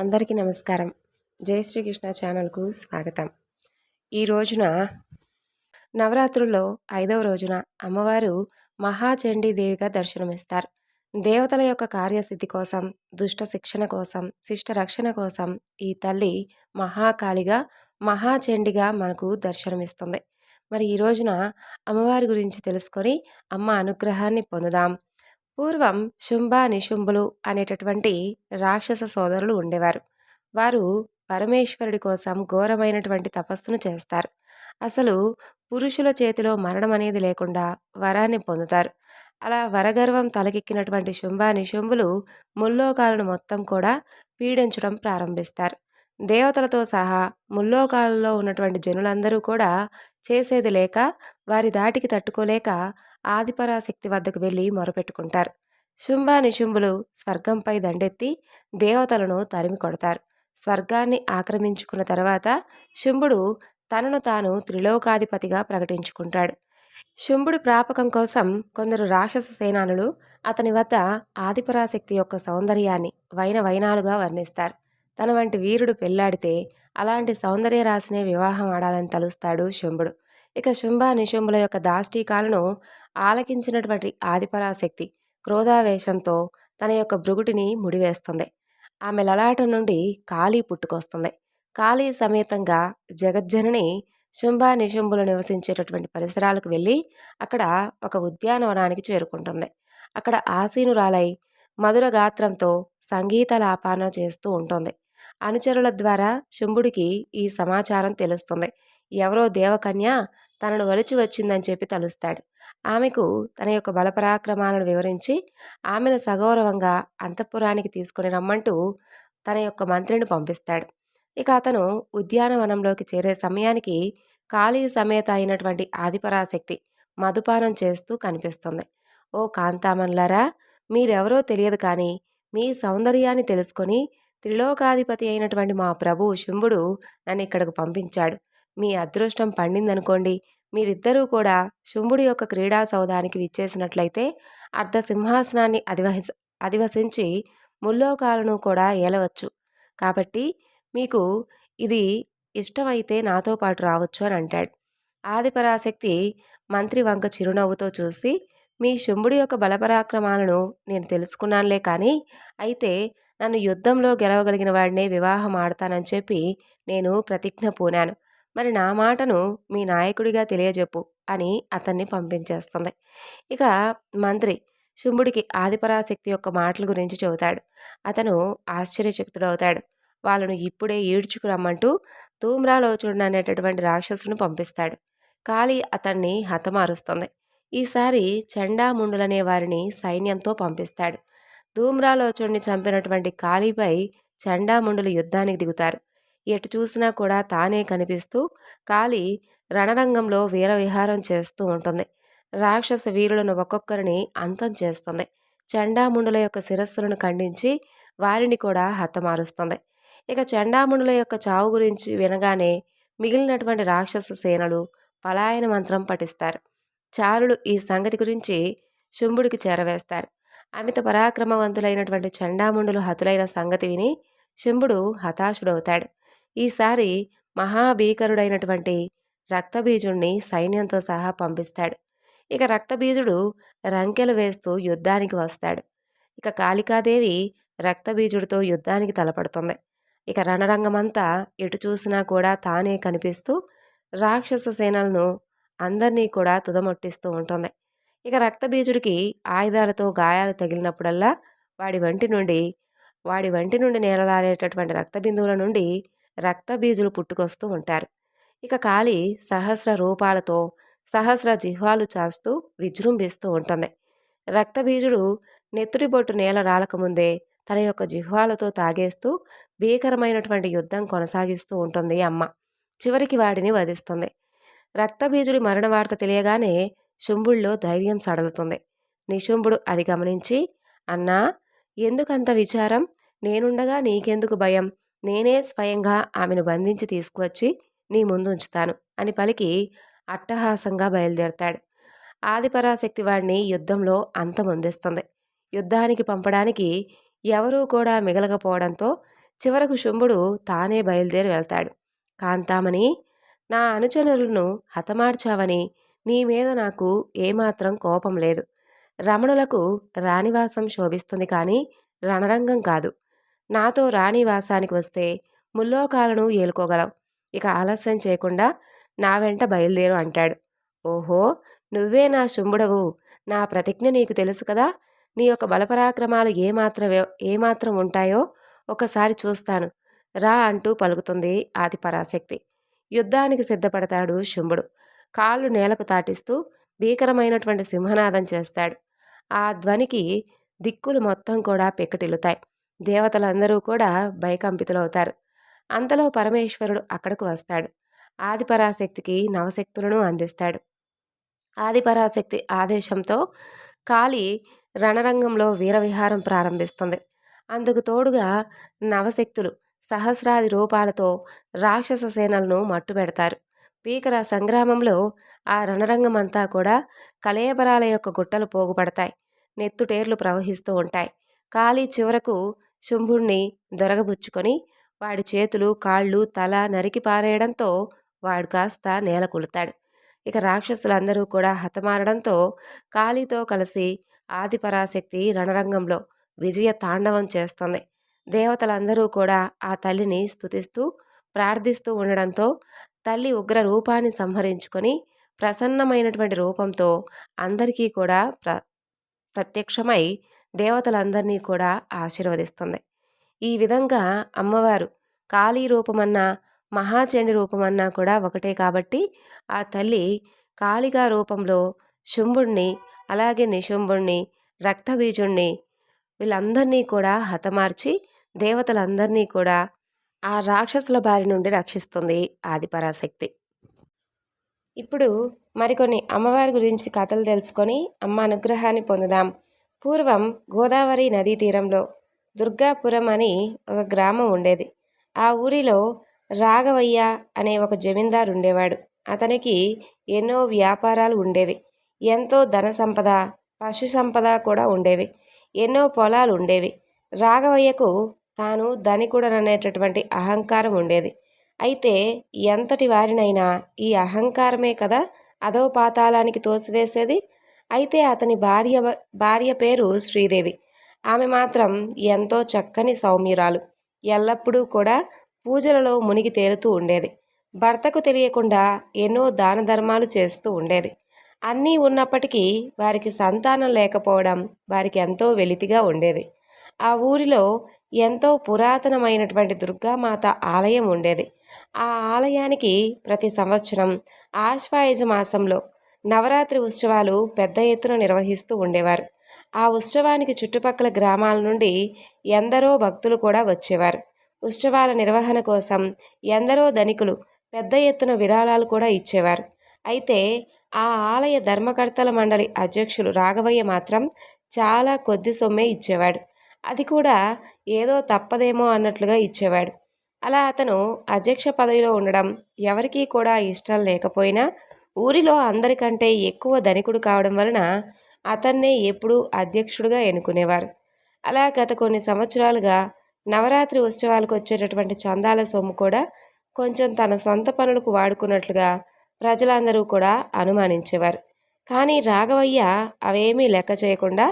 అందరికీ నమస్కారం. జై శ్రీకృష్ణ ఛానల్కు స్వాగతం. ఈ రోజున నవరాత్రుల్లో ఐదవ రోజున అమ్మవారు మహాచండీదేవిగా దర్శనమిస్తారు. దేవతల యొక్క కార్యసిద్ధి కోసం దుష్ట శిక్షణ కోసం శిష్ట రక్షణ కోసం ఈ తల్లి మహాకాళిగా మహాచండిగా మనకు దర్శనమిస్తుంది. మరి ఈ రోజున అమ్మవారి గురించి తెలుసుకొని అమ్మ అనుగ్రహాన్ని పొందుదాం. పూర్వం శుంభ నిశుంభులు అనేటటువంటి రాక్షస సోదరులు ఉండేవారు. వారు పరమేశ్వరుడి కోసం ఘోరమైనటువంటి తపస్సును చేస్తారు. అసలు పురుషుల చేతిలో మరణం అనేది లేకుండా వరాన్ని పొందుతారు. అలా వరగర్వం తలకెక్కినటువంటి శుంభ నిశుంభులు ముల్లోకాలను మొత్తం కూడా పీడించడం ప్రారంభిస్తారు. దేవతలతో సహా ముల్లోకాలలో ఉన్నటువంటి జనులందరూ కూడా చేసేది లేక వారి దాటికి తట్టుకోలేక ఆదిపరాశక్తి వద్దకు వెళ్ళి మొరపెట్టుకుంటారు. శుంభ నిశుంభులు స్వర్గంపై దండెత్తి దేవతలను తరిమి కొడతారు. స్వర్గాన్ని ఆక్రమించుకున్న తర్వాత శుంభుడు తనను తాను త్రిలోకాధిపతిగా ప్రకటించుకుంటాడు. శుంభుడి ప్రాపకం కోసం కొందరు రాక్షస సేనానులు అతని వద్ద ఆదిపరాశక్తి యొక్క సౌందర్యాన్ని వైన వైనాలుగా వర్ణిస్తారు. తన వంటి వీరుడు పెళ్ళాడితే అలాంటి సౌందర్య రాశినే వివాహం ఆడాలని తలుస్తాడు శుంభుడు. ఇక శుంభ నిశుంభుల యొక్క దాష్టీకాలను ఆలకించినటువంటి ఆదిపరాశక్తి క్రోధావేశంతో తన యొక్క భృగుటిని ముడివేస్తుంది. ఆమె లలాటం నుండి కాళీ పుట్టుకొస్తుంది. కాళీ సమేతంగా జగజ్జనని శుంభ నిశుంభులు నివసించేటటువంటి పరిసరాలకు వెళ్ళి అక్కడ ఒక ఉద్యానవనానికి చేరుకుంటుంది. అక్కడ ఆసీనురాలై మధుర గాత్రంతో సంగీత లాపాన చేస్తూ ఉంటుంది. అనుచరుల ద్వారా శుంభుడికి ఈ సమాచారం తెలుస్తుంది. ఎవరో దేవకన్య తనను వలిచి వచ్చిందని చెప్పి తలుస్తాడు. ఆమెకు తన యొక్క బలపరాక్రమాలను వివరించి ఆమెను సగౌరవంగా అంతఃపురానికి తీసుకుని రమ్మంటూ తన యొక్క మంత్రిని పంపిస్తాడు. ఇక అతను ఉద్యానవనంలోకి చేరే సమయానికి ఖాళీ సమేత అయినటువంటి ఆదిపరాశక్తి మధుపానం చేస్తూ కనిపిస్తుంది. ఓ కాంతామన్లారా మీరెవరో తెలియదు కానీ మీ సౌందర్యాన్ని తెలుసుకొని త్రిలోకాధిపతి అయినటువంటి మా ప్రభు శుంభుడు నన్ను ఇక్కడకు పంపించాడు. మీ అదృష్టం పండిందనుకోండి మీరిద్దరూ కూడా శుంభుడి యొక్క క్రీడా సౌధానికి విచ్చేసినట్లయితే అర్ధ సింహాసనాన్ని అధివహి అధివసించి ముల్లోకాలను కూడా ఏలవచ్చు. కాబట్టి మీకు ఇది ఇష్టమైతే నాతో పాటు రావచ్చు అని అంటాడు. ఆదిపరాశక్తి మంత్రి వంక చిరునవ్వుతో చూసి మీ శుంభుడి యొక్క బలపరాక్రమాలను నేను తెలుసుకున్నానులే కానీ అయితే నన్ను యుద్ధంలో గెలవగలిగిన వాడినే వివాహం ఆడతానని చెప్పి నేను ప్రతిజ్ఞ పూనాను. మరి నా మాటను మీ నాయకుడిగా తెలియజెప్పు అని అతన్ని పంపించేస్తుంది. ఇక మంత్రి శుంభుడికి ఆదిపరాశక్తి యొక్క మాటల గురించి చెబుతాడు. అతను ఆశ్చర్యచకితుడవుతాడు. వాళ్ళను ఇప్పుడే ఈడ్చుకురమ్మంటూ ధూమ్రాలోచుడు అనేటటువంటి రాక్షసును పంపిస్తాడు. కాలి అతన్ని హతమారుస్తుంది. ఈసారి చండాముండులనే వారిని సైన్యంతో పంపిస్తాడు. ధూమ్రాలోచుడిని చంపినటువంటి కాళీపై చండాముండులు యుద్ధానికి దిగుతారు. ఎటు చూసినా కూడా తానే కనిపిస్తూ కాళీ రణరంగంలో వీరవిహారం చేస్తూ ఉంటుంది. రాక్షస వీరులను ఒక్కొక్కరిని అంతం చేస్తుంది. చండాముండుల యొక్క శిరస్సులను ఖండించి వారిని కూడా హతమారుస్తుంది. ఇక చండాముండుల యొక్క చావు గురించి వినగానే మిగిలినటువంటి రాక్షస సేనలు పలాయన మంత్రం పఠిస్తారు. చారులు ఈ సంగతి గురించి శుంభుడికి చేరవేస్తారు. అమిత పరాక్రమవంతులైనటువంటి చండాముండులు హతులైన సంగతి విని శంభుడు హతాశుడవుతాడు. ఈసారి మహాభీకరుడైనటువంటి రక్తబీజుణ్ణి సైన్యంతో సహా పంపిస్తాడు. ఇక రక్తబీజుడు రంకెలు వేస్తూ యుద్ధానికి వస్తాడు. ఇక కాళికాదేవి రక్తబీజుడితో యుద్ధానికి తలపడుతుంది. ఇక రణరంగమంతా ఎటు చూసినా కూడా తానే కనిపిస్తూ రాక్షస సేనలను అందరినీ కూడా తుదమొట్టిస్తూ ఉంటుంది. ఇక రక్తబీజుడికి ఆయుధాలతో గాయాలు తగిలినప్పుడల్లా వాడి వంటి నుండి వాడి వంటి నుండి నేలలాడేటటువంటి రక్తబిందువుల నుండి రక్తబీజులు పుట్టుకొస్తూ ఉంటారు. ఇక కాళి సహస్ర రూపాలతో సహస్ర జిహ్వాలు చాస్తూ విజృంభిస్తూ ఉంటుంది. రక్తబీజుడు నెత్తుడి బొట్టు నేల రాలకముందే తన యొక్క జిహ్వాలతో తాగేస్తూ భీకరమైనటువంటి యుద్ధం కొనసాగిస్తూ ఉంటుంది అమ్మ. చివరికి వాడిని వధిస్తుంది. రక్తబీజుడి మరణ వార్త తెలియగానే శుంభుల్లో ధైర్యం సడలుతుంది. నిశుంభుడు అది గమనించి అన్నా ఎందుకంత విచారం? నేనుండగా నీకెందుకు భయం? నేనే స్వయంగా ఆమెను బంధించి తీసుకువచ్చి నీ ముందు ఉంచుతాను అని పలికి అట్టహాసంగా బయలుదేరతాడు. ఆదిపరాశక్తి వాడిని యుద్ధంలో అంతమొందిస్తుంది యుద్ధానికి పంపడానికి ఎవరూ కూడా మిగలకపోవడంతో చివరకు శుంభుడు తానే బయలుదేరి వెళ్తాడు. కాంతామని నా అనుచరులను హతమార్చావని నీ మీద నాకు ఏమాత్రం కోపం లేదు. రమణులకు రాణివాసం శోభిస్తుంది కానీ రణరంగం కాదు. నాతో రాణివాసానికి వస్తే ముల్లోకాలను ఏలుకోగలవు ఇక ఆలస్యం చేయకుండా నా వెంట బయలుదేరు అంటాడు. ఓహో! నువ్వే నా శుంభుడవు. నా ప్రతిజ్ఞ నీకు తెలుసు కదా! నీ యొక్క బలపరాక్రమాలు ఏమాత్రం ఏమాత్రం ఉంటాయో ఒకసారి చూస్తాను. రా అంటూ పలుకుతుంది ఆది పరాశక్తి యుద్ధానికి సిద్ధపడతాడు శుంభుడు. కాళ్ళు నేలకు తాటిస్తూ భీకరమైనటువంటి సింహనాదం చేస్తాడు. ఆ ధ్వనికి దిక్కులు మొత్తం కూడా పెక్కటిల్లుతాయి దేవతలందరూ కూడా భయకంపితులవుతారు. అంతలో పరమేశ్వరుడు అక్కడకు వస్తాడు. ఆదిపరాశక్తికి నవశక్తులను అందిస్తాడు. ఆదిపరాశక్తి ఆదేశంతో కాళి రణరంగంలో వీరవిహారం ప్రారంభిస్తుంది. అందుకు తోడుగా నవశక్తులు సహస్రాది రూపాలతో రాక్షస సేనలను మట్టుబెడతారు. పీకర సంగ్రామంలో ఆ రణరంగమంతా కూడా కలయబరాల యొక్క గుట్టలు పోగుపడతాయి. నెత్తుటేర్లు ప్రవహిస్తూ ఉంటాయి. కాళీ చివరకు శుంభుణ్ణి దొరగబుచ్చుకొని వాడి చేతులు కాళ్ళు తల నరికి పారేయడంతో వాడు కాస్త నేల కులుతాడు ఇక రాక్షసులందరూ కూడా హతమారడంతో కాళీతో కలిసి ఆదిపరాశక్తి రణరంగంలో విజయ తాండవం చేస్తుంది. దేవతలందరూ కూడా ఆ తల్లిని స్తుతిస్తూ ప్రార్థిస్తూ ఉండడంతో తల్లి ఉగ్ర రూపాన్ని సంహరించుకొని ప్రసన్నమైనటువంటి రూపంతో అందరికీ కూడా ప్ర ప్రత్యక్షమై దేవతలందరినీ కూడా ఆశీర్వదిస్తుంది. ఈ విధంగా అమ్మవారు కాళీ రూపమన్నా మహాచండి రూపమన్నా కూడా ఒకటే కాబట్టి ఆ తల్లి కాళిగా రూపంలో శుంభుణ్ణి అలాగే నిశుంభుణ్ణి రక్తబీజుణ్ణి వీళ్ళందరినీ కూడా హతమార్చి దేవతలందరినీ కూడా ఆ రాక్షసుల బారి నుండి రక్షిస్తుంది ఆదిపరాశక్తి. ఇప్పుడు మరికొన్ని అమ్మవారి గురించి కథలు తెలుసుకొని అమ్మ అనుగ్రహాన్ని పొందుదాం. పూర్వం గోదావరి నదీ తీరంలో దుర్గాపురం అని ఒక గ్రామం ఉండేది. ఆ ఊరిలో రాఘవయ్య అనే ఒక జమీందారు ఉండేవాడు. అతనికి ఎన్నో వ్యాపారాలు ఉండేవి. ఎంతో ధన సంపద పశు సంపద కూడా ఉండేవి. ఎన్నో పొలాలు ఉండేవి. రాఘవయ్యకు తాను ధనికుడననేటటువంటి అహంకారం ఉండేది. అయితే ఎంతటి వారినైనా ఈ అహంకారమే కదా అధవ పాతాళానికి తోసివేసేది? అయితే అతని భార్య భార్య పేరు శ్రీదేవి. ఆమె మాత్రం ఎంతో చక్కని సౌమ్యురాలు. ఎల్లప్పుడూ కూడా పూజలలో మునిగి తేలుతూ ఉండేది. భర్తకు తెలియకుండా ఎన్నో దాన ధర్మాలు చేస్తూ ఉండేది. అన్నీ ఉన్నప్పటికీ వారికి సంతానం లేకపోవడం వారికి ఎంతో వెలితిగా ఉండేది. ఆ ఊరిలో ఎంతో పురాతనమైనటువంటి దుర్గామాత ఆలయం ఉండేది. ఆ ఆలయానికి ప్రతి సంవత్సరం ఆశ్వాయుజ మాసంలో నవరాత్రి ఉత్సవాలు పెద్ద ఎత్తున నిర్వహిస్తూ ఉండేవారు. ఆ ఉత్సవానికి చుట్టుపక్కల గ్రామాల నుండి ఎందరో భక్తులు కూడా వచ్చేవారు. ఉత్సవాల నిర్వహణ కోసం ఎందరో ధనికులు పెద్ద ఎత్తున విరాళాలు కూడా ఇచ్చేవారు. అయితే ఆ ఆలయ ధర్మకర్తల మండలి అధ్యక్షులు రాఘవయ్య మాత్రం చాలా కొద్ది సొమ్మే ఇచ్చేవాడు. అది కూడా ఏదో తప్పదేమో అన్నట్లుగా ఇచ్చేవాడు. అలా అతను అధ్యక్ష పదవిలో ఉండడం ఎవరికీ కూడా ఇష్టం లేకపోయినా ఊరిలో అందరికంటే ఎక్కువ ధనికుడు కావడం వలన అతన్నే ఎప్పుడూ అధ్యక్షుడుగా ఎన్నుకునేవారు. అలా గత కొన్ని సంవత్సరాలుగా నవరాత్రి ఉత్సవాలకు వచ్చేటటువంటి చందాల సొమ్ము కూడా కొంచెం తన సొంత పనులకు వాడుకున్నట్లుగా ప్రజలందరూ కూడా అనుమానించేవారు. కానీ రాఘవయ్య అవేమీ లెక్క చేయకుండా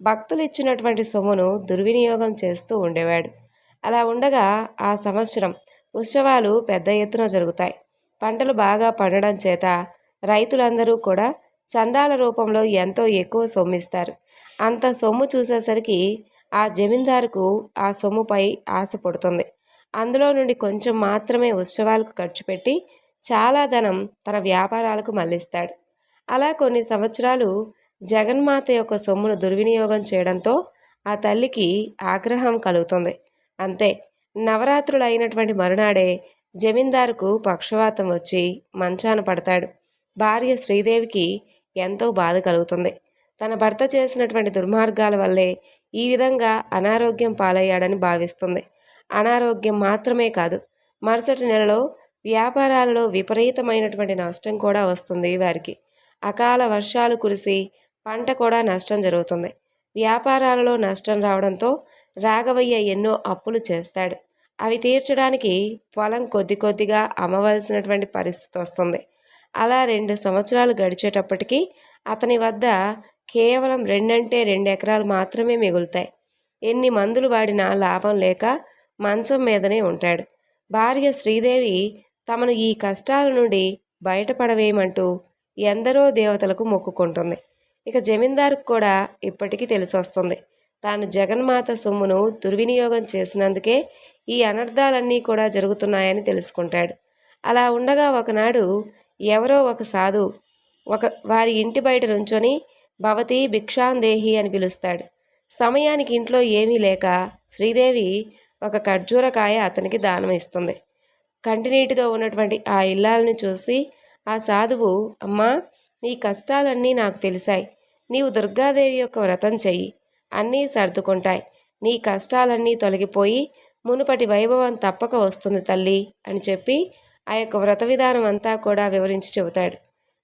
భక్తులు ఇచ్చినటువంటి సొమ్మును దుర్వినియోగం చేస్తూ ఉండేవాడు. అలా ఉండగా ఆ సంవత్సరం ఉత్సవాలు పెద్ద ఎత్తున జరుగుతాయి. పంటలు బాగా పండడం చేత రైతులందరూ కూడా చందాల రూపంలో ఎంతో ఎక్కువ సొమ్మిస్తారు. అంత సొమ్ము చూసేసరికి ఆ జమీందారుకు ఆ సొమ్ముపై ఆశ పుడుతుంది. అందులో నుండి కొంచెం మాత్రమే ఉత్సవాలకు ఖర్చు పెట్టి చాలా ధనం తన వ్యాపారాలకు మళ్ళిస్తాడు అలా కొన్ని సంవత్సరాలు జగన్మాత యొక్క సొమ్మును దుర్వినియోగం చేయడంతో ఆ తల్లికి ఆగ్రహం కలుగుతుంది. అంతే నవరాత్రులు అయినటువంటి మరునాడే జమీందారుకు పక్షవాతం వచ్చి మంచాన పడతాడు. భార్య శ్రీదేవికి ఎంతో బాధ కలుగుతుంది. తన భర్త చేసినటువంటి దుర్మార్గాల వల్లే ఈ విధంగా అనారోగ్యం పాలయ్యాడని భావిస్తుంది. అనారోగ్యం మాత్రమే కాదు మరుసటి నెలలో వ్యాపారాలలో విపరీతమైనటువంటి నష్టం కూడా వస్తుంది వారికి. అకాల వర్షాలు కురిసి పంట కూడా నష్టం జరుగుతుంది. వ్యాపారాలలో నష్టం రావడంతో రాఘవయ్య ఎన్నో అప్పులు చేస్తాడు. అవి తీర్చడానికి పొలం కొద్ది కొద్దిగా అమ్మవలసినటువంటి పరిస్థితి వస్తుంది. అలా రెండు సంవత్సరాలు గడిచేటప్పటికీ అతని వద్ద కేవలం రెండంటే రెండు ఎకరాలు మాత్రమే మిగులుతాయి. ఎన్ని మందులు వాడినా లాభం లేక మంచం మీదనే ఉంటాడు. భార్య శ్రీదేవి తమను ఈ కష్టాల నుండి బయటపడవేయమంటూ ఎందరో దేవతలకు మొక్కుకుంటుంది. ఇక జమీందారుకు కూడా ఇప్పటికీ తెలిసి వస్తుంది తాను జగన్మాత సొమ్మును దుర్వినియోగం చేసినందుకే ఈ అనర్థాలన్నీ కూడా జరుగుతున్నాయని తెలుసుకుంటాడు. అలా ఉండగా ఒకనాడు ఎవరో ఒక సాధు ఒక వారి ఇంటి బయట నుంచొని భవతి భిక్షాందేహి అని పిలుస్తాడు. సమయానికి ఇంట్లో ఏమీ లేక శ్రీదేవి ఒక ఖర్జూరకాయ అతనికి దానం ఇస్తుంది. కంటినీటితో ఉన్నటువంటి ఆ ఇల్లాలను చూసి ఆ సాధువు అమ్మా నీ కష్టాలన్నీ నాకు తెలిసాయి. నీవు దుర్గాదేవి యొక్క వ్రతం చెయ్యి. అన్నీ సర్దుకుంటాయి. నీ కష్టాలన్నీ తొలగిపోయి మునుపటి వైభవం తప్పక వస్తుంది తల్లి అని చెప్పి ఆ యొక్క వ్రత విధానం అంతా కూడా వివరించి చెబుతాడు.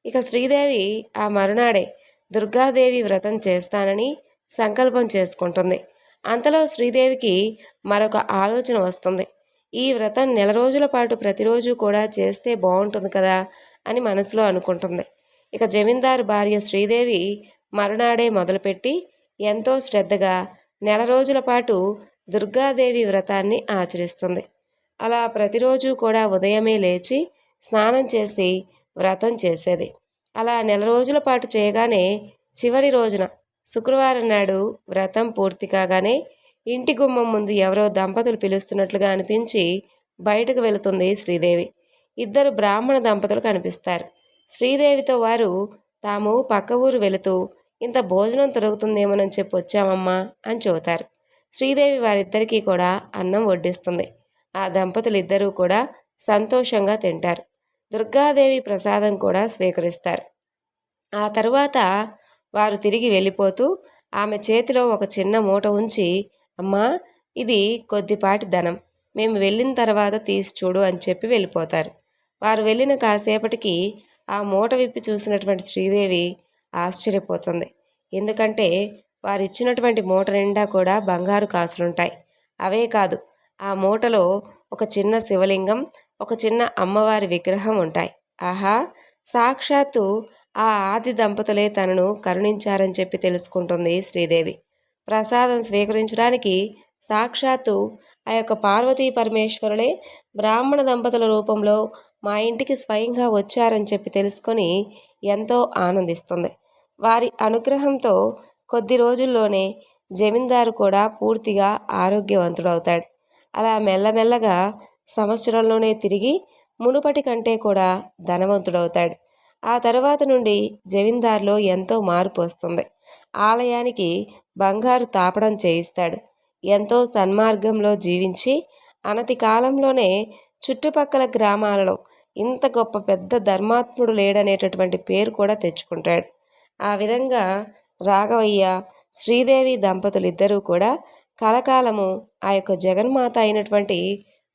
ఇక శ్రీదేవి ఆ మరునాడే దుర్గాదేవి వ్రతం చేస్తానని సంకల్పం చేసుకుంటుంది. అంతలో శ్రీదేవికి మరొక ఆలోచన వస్తుంది. ఈ వ్రతం నెల రోజుల పాటు ప్రతిరోజు కూడా చేస్తే బాగుంటుంది కదా అని మనసులో అనుకుంటుంది. ఇక జమీందారు భార్య శ్రీదేవి మరునాడే మొదలుపెట్టి ఎంతో శ్రద్ధగా నెల రోజుల పాటు దుర్గాదేవి వ్రతాన్ని ఆచరిస్తుంది. అలా ప్రతిరోజు కూడా ఉదయమే లేచి స్నానం చేసి వ్రతం చేసేది. అలా నెల రోజుల పాటు చేయగానే చివరి రోజున శుక్రవారం నాడు వ్రతం పూర్తి కాగానే ఇంటి గుమ్మం ముందు ఎవరో దంపతులు పిలుస్తున్నట్లుగా అనిపించి బయటకు వెళుతుంది శ్రీదేవి. ఇద్దరు బ్రాహ్మణ దంపతులు కనిపిస్తారు. శ్రీదేవితో వారు తాము పక్క ఊరు వెళుతూ ఇంత భోజనం దొరుకుతుందేమోనని చెప్పి వచ్చామమ్మా అని చెబుతారు. శ్రీదేవి వారిద్దరికీ కూడా అన్నం వడ్డిస్తుంది. ఆ దంపతులు ఇద్దరూ కూడా సంతోషంగా తింటారు. దుర్గాదేవి ప్రసాదం కూడా స్వీకరిస్తారు. ఆ తరువాత వారు తిరిగి వెళ్ళిపోతూ ఆమె చేతిలో ఒక చిన్న మూట ఉంచి అమ్మా ఇది కొద్దిపాటి ధనం. మేము వెళ్ళిన తర్వాత తీసి చూడు అని చెప్పి వెళ్ళిపోతారు. వారు వెళ్ళిన కాసేపటికి ఆ మూట విప్పి చూసినటువంటి శ్రీదేవి ఆశ్చర్యపోతుంది. ఎందుకంటే వారిచ్చినటువంటి మూట నిండా కూడా బంగారు కాసులుంటాయి. అవే కాదు ఆ మూటలో ఒక చిన్న శివలింగం ఒక చిన్న అమ్మవారి విగ్రహం ఉంటాయి. ఆహా! సాక్షాత్తు ఆ ఆది దంపతులే తనను కరుణించారని చెప్పి తెలుసుకుంటుంది శ్రీదేవి. ప్రసాదం స్వీకరించడానికి సాక్షాత్తు ఆ యొక్క పార్వతీ పరమేశ్వరులే బ్రాహ్మణ దంపతుల రూపంలో మా ఇంటికి స్వయంగా వచ్చారని చెప్పి తెలుసుకొని ఎంతో ఆనందిస్తుంది. వారి అనుగ్రహంతో కొద్ది రోజుల్లోనే జమీందారు కూడా పూర్తిగా ఆరోగ్యవంతుడవుతాడు. అలా మెల్లమెల్లగా సంవత్సరంలోనే తిరిగి మునుపటి కంటే కూడా ధనవంతుడవుతాడు. ఆ తర్వాత నుండి జమీందార్లో ఎంతో మార్పు వస్తుంది. ఆలయానికి బంగారు తాపడం చేయిస్తాడు. ఎంతో సన్మార్గంలో జీవించి అనతి కాలంలోనే చుట్టుపక్కల గ్రామాలలో ఇంత గొప్ప పెద్ద ధర్మాత్ముడు లేడనేటటువంటి పేరు కూడా తెచ్చుకుంటాడు. ఆ విధంగా రాఘవయ్య శ్రీదేవి దంపతులు ఇద్దరూ కూడా కలకాలము ఆ యొక్క జగన్మాత అయినటువంటి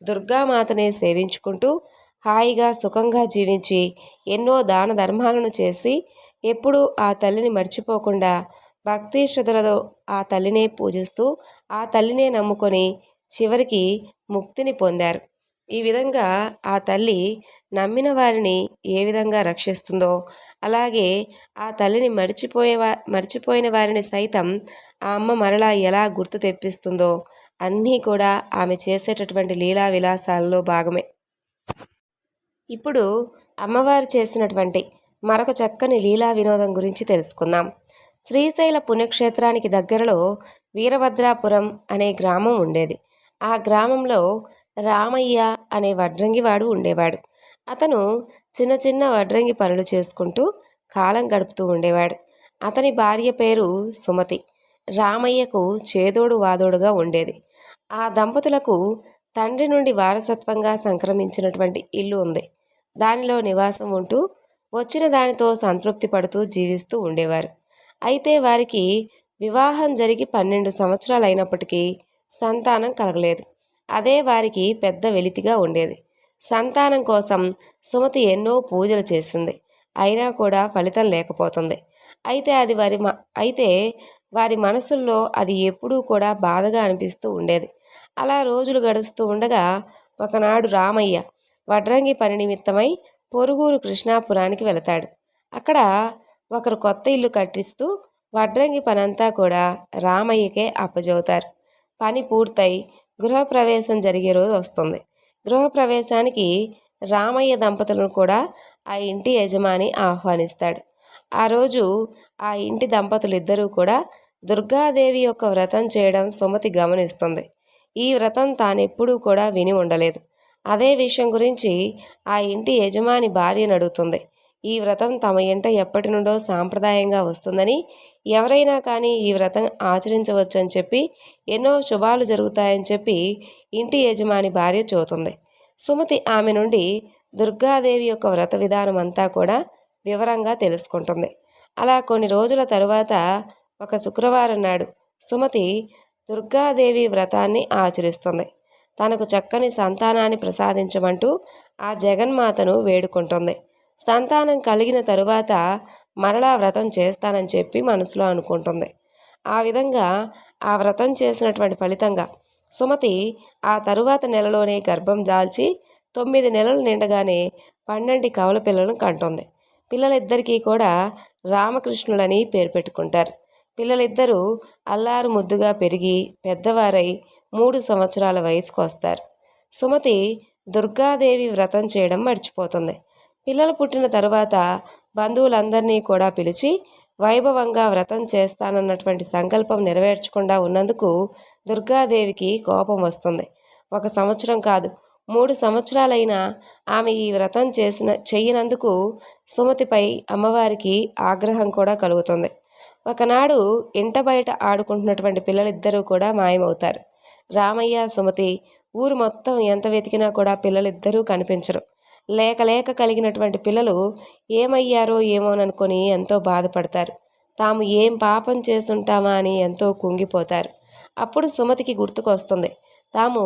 దుర్గామాతనే సేవించుకుంటూ హాయిగా సుఖంగా జీవించి ఎన్నో దాన ధర్మాలను చేసి ఎప్పుడూ ఆ తల్లిని మర్చిపోకుండా భక్తి శ్రద్ధలతో ఆ తల్లినే పూజిస్తూ ఆ తల్లినే నమ్ముకొని చివరికి ముక్తిని పొందారు. ఈ విధంగా ఆ తల్లి నమ్మిన వారిని ఏ విధంగా రక్షిస్తుందో అలాగే ఆ తల్లిని మరిచిపోయే వా మర్చిపోయిన వారిని సైతం ఆ అమ్మ మరలా ఎలా గుర్తు తెప్పిస్తుందో అన్నీ కూడా ఆమె చేసేటటువంటి లీలా విలాసాలలో భాగమే. ఇప్పుడు అమ్మవారు చేసినటువంటి మరొక చక్కని లీలా వినోదం గురించి తెలుసుకుందాం. శ్రీశైల పుణ్యక్షేత్రానికి దగ్గరలో వీరభద్రాపురం అనే గ్రామం ఉండేది. ఆ గ్రామంలో రామయ్య అనే వడ్రంగివాడు ఉండేవాడు. అతను చిన్న చిన్న వడ్రంగి పనులు చేసుకుంటూ కాలం గడుపుతూ ఉండేవాడు. అతని భార్య పేరు సుమతి. రామయ్యకు చేదోడు వాదోడుగా ఉండేది. ఆ దంపతులకు తండ్రి నుండి వారసత్వంగా సంక్రమించినటువంటి ఇల్లు ఉంది. దానిలో నివాసం ఉంటూ వచ్చిన దానితో సంతృప్తి పడుతూ జీవిస్తూ ఉండేవారు. అయితే వారికి వివాహం జరిగి పన్నెండు సంవత్సరాలు అయినప్పటికీ సంతానం కలగలేదు. అదే వారికి పెద్ద వెలితిగా ఉండేది. సంతానం కోసం సుమతి ఎన్నో పూజలు చేసింది. అయినా కూడా ఫలితం లేకపోతుంది. అయితే అది వారి మ అయితే వారి మనసుల్లో అది ఎప్పుడూ కూడా బాధగా అనిపిస్తూ ఉండేది. అలా రోజులు గడుస్తూ ఉండగా ఒకనాడు రామయ్య వడ్రంగి పని నిమిత్తమై పొరుగూరు కృష్ణాపురానికి వెళతాడు. అక్కడ ఒకరు కొత్త ఇల్లు కట్టిస్తూ వడ్రంగి పనంతా కూడా రామయ్యకే అప్పజవుతారు. పని పూర్తయి గృహప్రవేశం జరిగే రోజు వస్తుంది. గృహప్రవేశానికి రామయ్య దంపతులను కూడా ఆ ఇంటి యజమాని ఆహ్వానిస్తాడు. ఆ రోజు ఆ ఇంటి దంపతులు ఇద్దరూ కూడా దుర్గాదేవి యొక్క వ్రతం చేయడం సుమతి గమనిస్తుంది. ఈ వ్రతం తానెప్పుడూ కూడా విని ఉండలేదు. అదే విషయం గురించి ఆ ఇంటి యజమాని భార్యను అడుగుతుంది. ఈ వ్రతం తమ ఇంట ఎప్పటి నుండో సాంప్రదాయంగా వస్తుందని ఎవరైనా కానీ ఈ వ్రతం ఆచరించవచ్చని చెప్పి ఎన్నో శుభాలు జరుగుతాయని చెప్పి ఇంటి యజమాని భార్య చూతుంది సుమతి ఆమె నుండి దుర్గాదేవి యొక్క వ్రత విధానం అంతా కూడా వివరంగా తెలుసుకుంటుంది. అలా కొన్ని రోజుల తరువాత ఒక శుక్రవారం నాడు సుమతి దుర్గాదేవి వ్రతాన్ని ఆచరిస్తుంది. తనకు చక్కని సంతానాన్ని ప్రసాదించమంటూ ఆ జగన్మాతను వేడుకుంటుంది. సంతానం కలిగిన తరువాత మరలా వ్రతం చేస్తానని చెప్పి మనసులో అనుకుంటుంది. ఆ విధంగా ఆ వ్రతం చేసినటువంటి ఫలితంగా సుమతి ఆ తరువాత నెలలోనే గర్భం దాల్చి తొమ్మిది నెలలు నిండగానే పన్నెండు కవల పిల్లలను కంటుంది. పిల్లలిద్దరికీ కూడా రామకృష్ణులని పేరు పెట్టుకుంటారు. పిల్లలిద్దరూ అల్లారు ముద్దుగా పెరిగి పెద్దవారై మూడు సంవత్సరాల వయసుకు వస్తారు సుమతి దుర్గాదేవి వ్రతం చేయడం మర్చిపోతుంది. పిల్లలు పుట్టిన తరువాత బంధువులందరినీ కూడా పిలిచి వైభవంగా వ్రతం చేస్తానన్నటువంటి సంకల్పం నెరవేర్చకుండా ఉన్నందుకు దుర్గాదేవికి కోపం వస్తుంది. ఒక సంవత్సరం కాదు మూడు సంవత్సరాలైనా ఆమె ఈ వ్రతం చేసిన చేయనందుకు సుమతిపై అమ్మవారికి ఆగ్రహం కూడా కలుగుతుంది. ఒకనాడు ఇంట బయట ఆడుకుంటున్నటువంటి పిల్లలిద్దరూ కూడా మాయమవుతారు. రామయ్య సుమతి ఊరు మొత్తం ఎంత వెతికినా కూడా పిల్లలిద్దరూ కనిపించరు. లేక లేక కలిగినటువంటి పిల్లలు ఏమయ్యారో ఏమోననుకొని ఎంతో బాధపడతారు. తాము ఏం పాపం చేస్తుంటామా అని ఎంతో కుంగిపోతారు. అప్పుడు సుమతికి గుర్తుకొస్తుంది తాము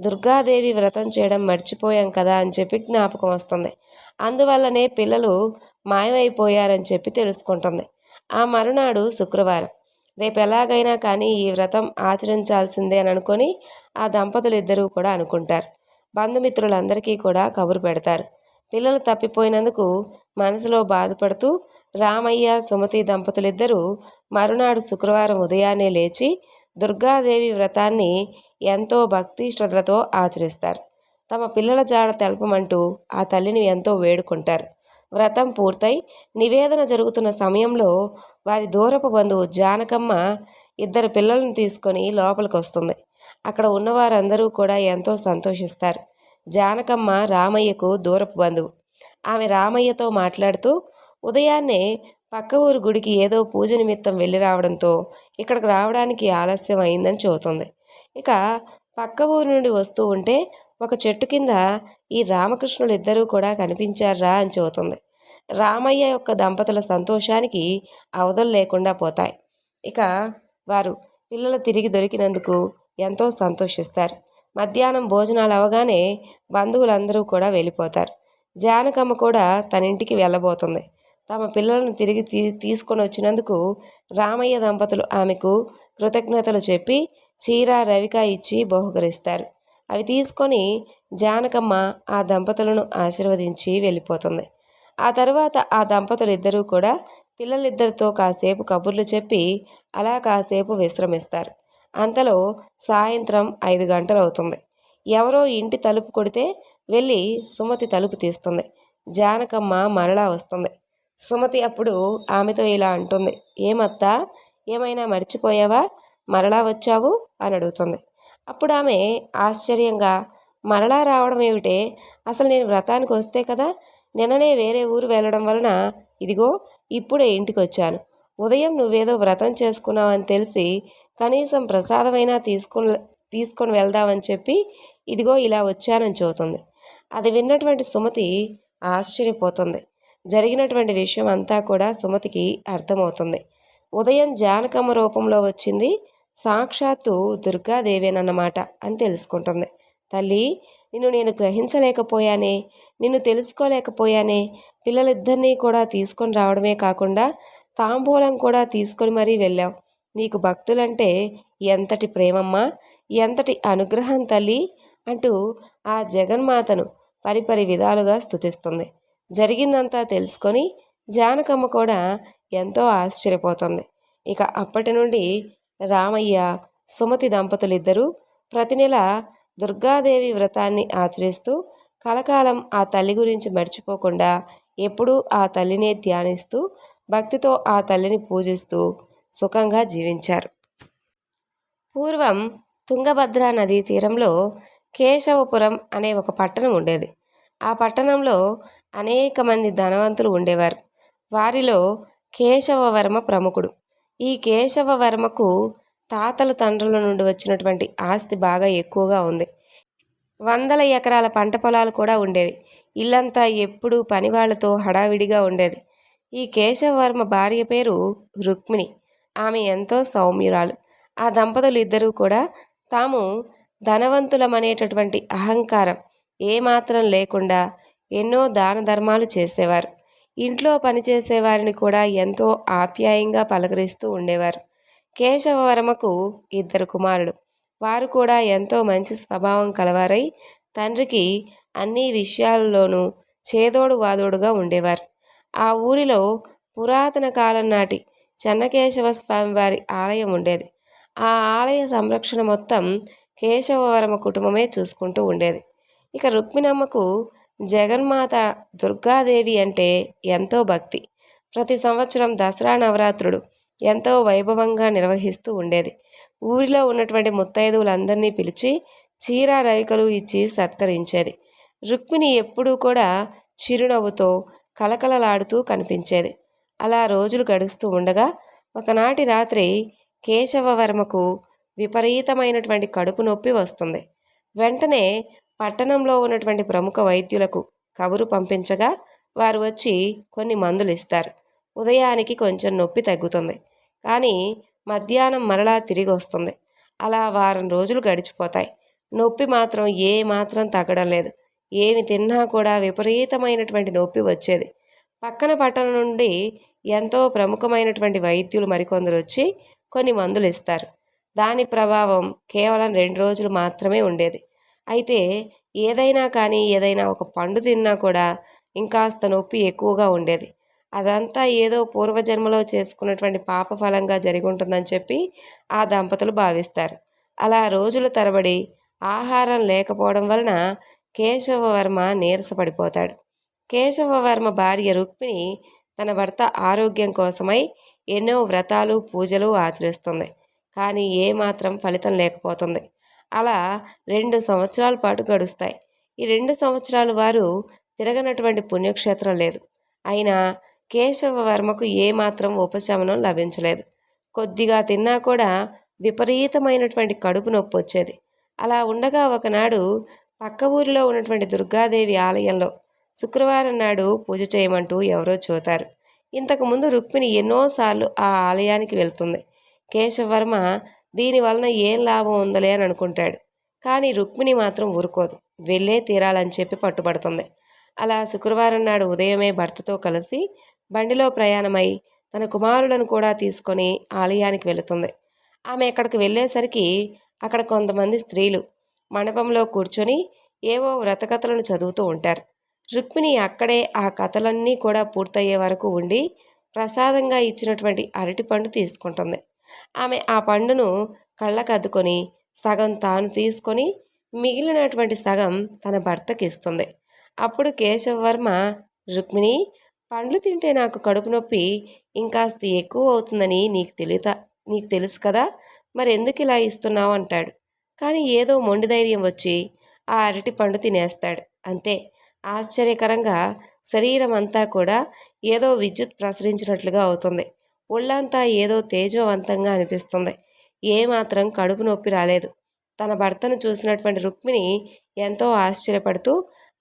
దుర్గాదేవి వ్రతం చేయడం మర్చిపోయాం కదా అని చెప్పి జ్ఞాపకం వస్తుంది. అందువల్లనే పిల్లలు మాయమైపోయారని చెప్పి తెలుసుకుంటుంది. ఆ మరునాడు శుక్రవారం. రేపు ఎలాగైనా కానీ ఈ వ్రతం ఆచరించాల్సిందే అని అనుకొని ఆ దంపతులు ఇద్దరూ కూడా అనుకుంటారు. బంధుమిత్రులందరికీ కూడా కబురు పెడతారు. పిల్లలు తప్పిపోయినందుకు మనసులో బాధపడుతూ రామయ్య సుమతి దంపతులిద్దరూ మరునాడు శుక్రవారం ఉదయాన్నే లేచి దుర్గాదేవి వ్రతాన్ని ఎంతో భక్తి శ్రద్ధలతో ఆచరిస్తారు. తమ పిల్లల జాడ తెలపమంటూ ఆ తల్లిని ఎంతో వేడుకుంటారు. వ్రతం పూర్తయి నివేదన జరుగుతున్న సమయంలో వారి దూరపు బంధువు జానకమ్మ ఇద్దరు పిల్లలను తీసుకొని లోపలికి వస్తుంది అక్కడ ఉన్నవారందరూ కూడా ఎంతో సంతోషిస్తారు. జానకమ్మ రామయ్యకు దూరపు బంధువు. ఆమె రామయ్యతో మాట్లాడుతూ ఉదయాన్నే పక్క ఊరు గుడికి ఏదో పూజ నిమిత్తం వెళ్ళి రావడంతో ఇక్కడికి రావడానికి ఆలస్యం అయిందని చెబుతుంది. ఇక పక్క ఊరు నుండి వస్తూ ఉంటే ఒక చెట్టు కింద ఈ రామకృష్ణులు ఇద్దరూ కూడా కనిపించారా అని చెబుతుంది. రామయ్య యొక్క దంపతుల సంతోషానికి అవధులు లేకుండా పోతాయి. ఇక వారు పిల్లలు తిరిగి దొరికినందుకు ఎంతో సంతోషిస్తారు. మధ్యాహ్నం భోజనాలు అవగానే బంధువులందరూ కూడా వెళ్ళిపోతారు. జానకమ్మ కూడా తన ఇంటికి వెళ్ళబోతుంది. తమ పిల్లలను తిరిగి తీ తీసుకొని వచ్చినందుకు రామయ్య దంపతులు ఆమెకు కృతజ్ఞతలు చెప్పి చీర రవిక ఇచ్చి బహుకరిస్తారు. అవి తీసుకొని జానకమ్మ ఆ దంపతులను ఆశీర్వదించి వెళ్ళిపోతుంది. ఆ తర్వాత ఆ దంపతులు ఇద్దరూ కూడా పిల్లలిద్దరితో కాసేపు కబుర్లు చెప్పి అలా కాసేపు విశ్రమిస్తారు. అంతలో సాయంత్రం ఐదు గంటలు అవుతుంది ఎవరో ఇంటి తలుపు కొడితే వెళ్ళి సుమతి తలుపు తీస్తుంది. జానకమ్మ మరలా వస్తుంది. సుమతి అప్పుడు ఆమెతో ఇలా అంటుంది. ఏమత్తా? ఏమైనా మర్చిపోయావా? మరలా వచ్చావు? అని అడుగుతుంది. అప్పుడు ఆమె ఆశ్చర్యంగా మరలా రావడం ఏమిటే? అసలు నేను వ్రతానికి వస్తే కదా? నిన్ననే వేరే ఊరు వెళ్ళడం వలన ఇదిగో ఇప్పుడే ఇంటికి వచ్చాను ఉదయం నువ్వేదో వ్రతం చేసుకున్నావని తెలిసి కనీసం ప్రసాదమైనా తీసుకుని తీసుకొని వెళ్దామని చెప్పి ఇదిగో ఇలా వచ్చానని చెబుతుంది. అది విన్నటువంటి సుమతి ఆశ్చర్యపోతుంది. జరిగినటువంటి విషయం అంతా కూడా సుమతికి అర్థమవుతుంది. ఉదయం జానకమ్మ రూపంలో వచ్చింది. సాక్షాత్తు దుర్గాదేవేనన్నమాట అని తెలుసుకుంటుంది. తల్లి నిన్ను నేను గ్రహించలేకపోయానే నిన్ను తెలుసుకోలేకపోయానే పిల్లలిద్దరినీ కూడా తీసుకొని రావడమే కాకుండా తాంబూలం కూడా తీసుకొని మరీ వెళ్ళావు. నీకు భక్తులంటే ఎంతటి ప్రేమమ్మా ఎంతటి అనుగ్రహం తల్లి అంటూ ఆ జగన్మాతను పరిపరి విధాలుగా స్తుతిస్తుంది. జరిగిందంతా తెలుసుకొని జానకమ్మ కూడా ఎంతో ఆశ్చర్యపోతుంది. ఇక అప్పటి నుండి రామయ్య సుమతి దంపతులిద్దరూ ప్రతి నెల దుర్గాదేవి వ్రతాన్ని ఆచరిస్తూ కలకాలం ఆ తల్లి గురించి మర్చిపోకుండా ఎప్పుడూ ఆ తల్లినే ధ్యానిస్తూ భక్తితో ఆ తల్లిని పూజిస్తూ సుఖంగా జీవించారు. పూర్వం తుంగభద్రా నదీ తీరంలో కేశవపురం అనే ఒక పట్టణం ఉండేది. ఆ పట్టణంలో అనేక మంది ధనవంతులు ఉండేవారు. వారిలో కేశవవర్మ ప్రముఖుడు. ఈ కేశవవర్మకు తాతలు తండ్రుల నుండి వచ్చినటువంటి ఆస్తి బాగా ఎక్కువగా ఉంది. వందల ఎకరాల పంట పొలాలు కూడా ఉండేవి. ఇల్లంతా ఎప్పుడూ పనివాళ్ళతో హడావిడిగా ఉండేది. ఈ కేశవవర్మ భార్య పేరు రుక్మిణి. ఆమె ఎంతో సౌమ్యురాలు. ఆ దంపతులు ఇద్దరూ కూడా తాము ధనవంతులమనేటటువంటి అహంకారం ఏమాత్రం లేకుండా ఎన్నో దాన ధర్మాలు చేసేవారు. ఇంట్లో పనిచేసేవారిని కూడా ఎంతో ఆప్యాయంగా పలకరిస్తూ ఉండేవారు. కేశవవర్మకు ఇద్దరు కుమారుడు వారు కూడా ఎంతో మంచి స్వభావం కలవారై తండ్రికి అన్ని విషయాల్లోనూ చేదోడు వాదోడుగా ఉండేవారు. ఆ ఊరిలో పురాతన కాలం నాటి చెన్నకేశవ స్వామివారి ఆలయం ఉండేది. ఆ ఆలయ సంరక్షణ మొత్తం కేశవవర్మ కుటుంబమే చూసుకుంటూ ఉండేది. ఇక రుక్మిణమ్మకు జగన్మాత దుర్గాదేవి అంటే ఎంతో భక్తి. ప్రతి సంవత్సరం దసరా నవరాత్రుడు ఎంతో వైభవంగా నిర్వహిస్తూ ఉండేది. ఊరిలో ఉన్నటువంటి ముత్తైదువులందరినీ పిలిచి చీర రవికలు ఇచ్చి సత్కరించేది. రుక్మిణి ఎప్పుడూ కూడా చిరునవ్వుతో కలకలలాడుతూ కనిపించేది. అలా రోజులు గడుస్తూ ఉండగా ఒకనాటి రాత్రి కేశవవర్మకు విపరీతమైనటువంటి కడుపు నొప్పి వస్తుంది. వెంటనే పట్టణంలో ఉన్నటువంటి ప్రముఖ వైద్యులకు కబురు పంపించగా వారు వచ్చి కొన్ని మందులు ఇస్తారు. ఉదయానికి కొంచెం నొప్పి తగ్గుతుంది. కానీ మధ్యాహ్నం మరలా తిరిగి వస్తుంది. అలా వారం రోజులు గడిచిపోతాయి. నొప్పి మాత్రం ఏ మాత్రం తగ్గడం లేదు. ఏమి తిన్నా కూడా విపరీతమైనటువంటి నొప్పి వచ్చేది. పక్కన పట్టణం నుండి ఎంతో ప్రముఖమైనటువంటి వైద్యులు మరికొందరు వచ్చి కొన్ని మందులు ఇస్తారు. దాని ప్రభావం కేవలం రెండు రోజులు మాత్రమే ఉండేది. అయితే ఏదైనా కానీ ఏదైనా ఒక పండు తిన్నా కూడా ఇంకాస్త నొప్పి ఎక్కువగా ఉండేది. అదంతా ఏదో పూర్వజన్మలో చేసుకున్నటువంటి పాప ఫలంగా జరిగి ఉంటుందని చెప్పి ఆ దంపతులు భావిస్తారు. అలా రోజుల తరబడి ఆహారం లేకపోవడం వలన కేశవవర్మ నీరసపడిపోతాడు. కేశవవర్మ భార్య రుక్మిణి తన భర్త ఆరోగ్యం కోసమై ఎన్నో వ్రతాలు పూజలు ఆచరిస్తుంది. కానీ ఏమాత్రం ఫలితం లేకపోతుంది. అలా రెండు సంవత్సరాల పాటు గడుస్తాయి. ఈ రెండు సంవత్సరాలు వారు తిరగనటువంటి పుణ్యక్షేత్రం లేదు. అయినా కేశవవర్మకు ఏమాత్రం ఉపశమనం లభించలేదు. కొద్దిగా తిన్నా కూడా విపరీతమైనటువంటి కడుపు నొప్పి వచ్చేది. అలా ఉండగా ఒకనాడు పక్క ఊరిలో ఉన్నటువంటి దుర్గాదేవి ఆలయంలో శుక్రవారం నాడు పూజ చేయమంటూ ఎవరో చూతారు. ఇంతకుముందు రుక్మిణి ఎన్నోసార్లు ఆ ఆలయానికి వెళ్తుంది. కేశవర్మ దీనివలన ఏం లాభం ఉందలే అని అనుకుంటాడు. కానీ రుక్మిణి మాత్రం ఊరుకోదు. వెళ్ళే తీరాలని చెప్పి పట్టుబడుతుంది. అలా శుక్రవారం నాడు ఉదయమే భర్తతో కలిసి బండిలో ప్రయాణమై తన కుమారులను కూడా తీసుకొని ఆలయానికి వెళుతుంది. ఆమె అక్కడికి వెళ్ళేసరికి అక్కడ కొంతమంది స్త్రీలు మండపంలో కూర్చొని ఏవో వ్రతకథలను చదువుతూ ఉంటారు. రుక్మిణి అక్కడే ఆ కథలన్నీ కూడా పూర్తయ్యే వరకు ఉండి ప్రసాదంగా ఇచ్చినటువంటి అరటిపండు తీసుకుంటుంది. ఆమె ఆ పండును కళ్ళకద్దుకొని సగం తాను తీసుకొని మిగిలినటువంటి సగం తన భర్తకి ఇస్తుంది. అప్పుడు కేశవ వర్మ రుక్మిణి పండ్లు తింటే నాకు కడుపు నొప్పి ఇంకాస్త ఎక్కువ అవుతుందని నీకు తెలియత నీకు తెలుసు కదా మరి ఎందుకు ఇలా ఇస్తున్నావు? అంటాడు. కానీ ఏదో మొండి ధైర్యం వచ్చి ఆ అరటి పండు తినేస్తాడు. అంతే. ఆశ్చర్యకరంగా శరీరం అంతా కూడా ఏదో విద్యుత్ ప్రసరించినట్లుగా అవుతుంది. ఒళ్ళంతా ఏదో తేజోవంతంగా అనిపిస్తుంది. ఏమాత్రం కడుపు నొప్పి రాలేదు. తన భర్తను చూసినటువంటి రుక్మిణి ఎంతో ఆశ్చర్యపడుతూ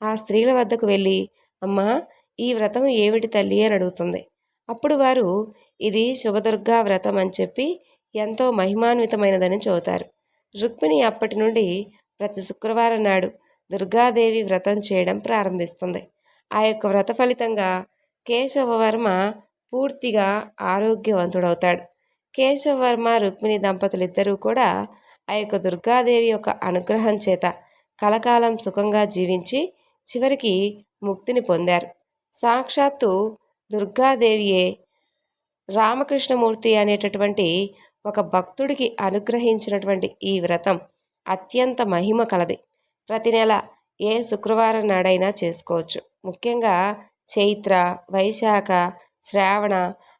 ఆ స్త్రీల వద్దకు వెళ్ళి అమ్మా ఈ వ్రతం ఏమిటి తల్లి? అని అడుగుతుంది. అప్పుడు వారు ఇది శుభదుర్గా వ్రతం అని చెప్పి ఎంతో మహిమాన్వితమైనదని చెబుతారు. రుక్మిణి అప్పటి నుండి ప్రతి శుక్రవారం నాడు దుర్గాదేవి వ్రతం చేయడం ప్రారంభిస్తుంది. ఆ యొక్క వ్రత ఫలితంగా కేశవవర్మ పూర్తిగా ఆరోగ్యవంతుడవుతాడు. కేశవవర్మ రుక్మిణి దంపతులిద్దరూ కూడా ఆ యొక్క దుర్గాదేవి యొక్క అనుగ్రహం చేత కలకాలం సుఖంగా జీవించి చివరికి ముక్తిని పొందారు. సాక్షాత్తు దుర్గాదేవియే రామకృష్ణమూర్తి అనేటటువంటి ఒక భక్తుడికి అనుగ్రహించినటువంటి ఈ వ్రతం అత్యంత మహిమ కలది. ప్రతి నెల ఏ శుక్రవారం నాడైనా చేసుకోవచ్చు. ముఖ్యంగా చైత్ర వైశాఖ శ్రావణ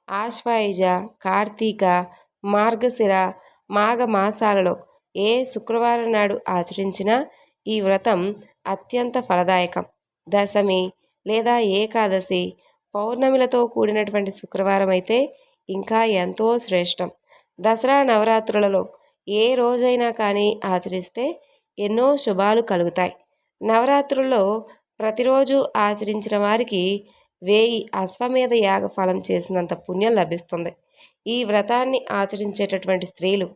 ఆశ్వాయుజ కార్తీక మార్గశిర మాఘ మాసాలలో ఏ శుక్రవారం నాడు ఆచరించినా ఈ వ్రతం అత్యంత ఫలదాయకం. దశమి లేదా ఏకాదశి పౌర్ణమిలతో కూడినటువంటి శుక్రవారం అయితే ఇంకా ఎంతో శ్రేష్టం. దసరా నవరాత్రులలో ఏ రోజైనా కానీ ఆచరిస్తే ఎన్నో శుభాలు కలుగుతాయి. నవరాత్రుల్లో ప్రతిరోజు ఆచరించిన వారికి వేయి అశ్వమేధ యాగ ఫలం చేసినంత పుణ్యం లభిస్తుంది. ఈ వ్రతాన్ని ఆచరించేటటువంటి స్త్రీలు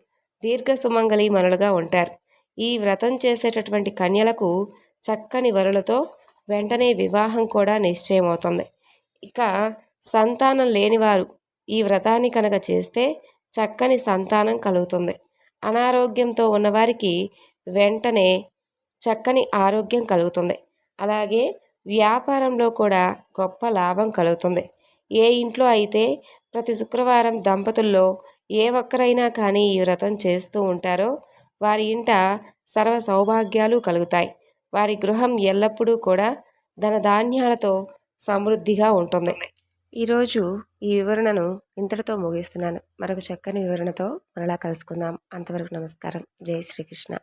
దీర్ఘ సుమంగళి మనులుగా ఉంటారు. ఈ వ్రతం చేసేటటువంటి కన్యలకు చక్కని వరులతో వెంటనే వివాహం కూడా నిశ్చయమవుతుంది. ఇక సంతానం లేనివారు ఈ వ్రతాన్ని కనుక చేస్తే చక్కని సంతానం కలుగుతుంది. అనారోగ్యంతో ఉన్నవారికి వెంటనే చక్కని ఆరోగ్యం కలుగుతుంది. అలాగే వ్యాపారంలో కూడా గొప్ప లాభం కలుగుతుంది. ఏ ఇంట్లో అయితే ప్రతి శుక్రవారం దంపతుల్లో ఏ ఒక్కరైనా కానీ ఈ వ్రతం చేస్తూ ఉంటారో వారి ఇంట సర్వ సౌభాగ్యాలు కలుగుతాయి. వారి గృహం ఎల్లప్పుడూ కూడా ధనధాన్యాలతో సమృద్ధిగా ఉంటుంది. ఈరోజు ఈ వివరణను ఇంతటితో ముగిస్తున్నాను. మరొక చక్కని వివరణతో మరలా కలుసుకుందాం. అంతవరకు నమస్కారం. జై శ్రీకృష్ణ.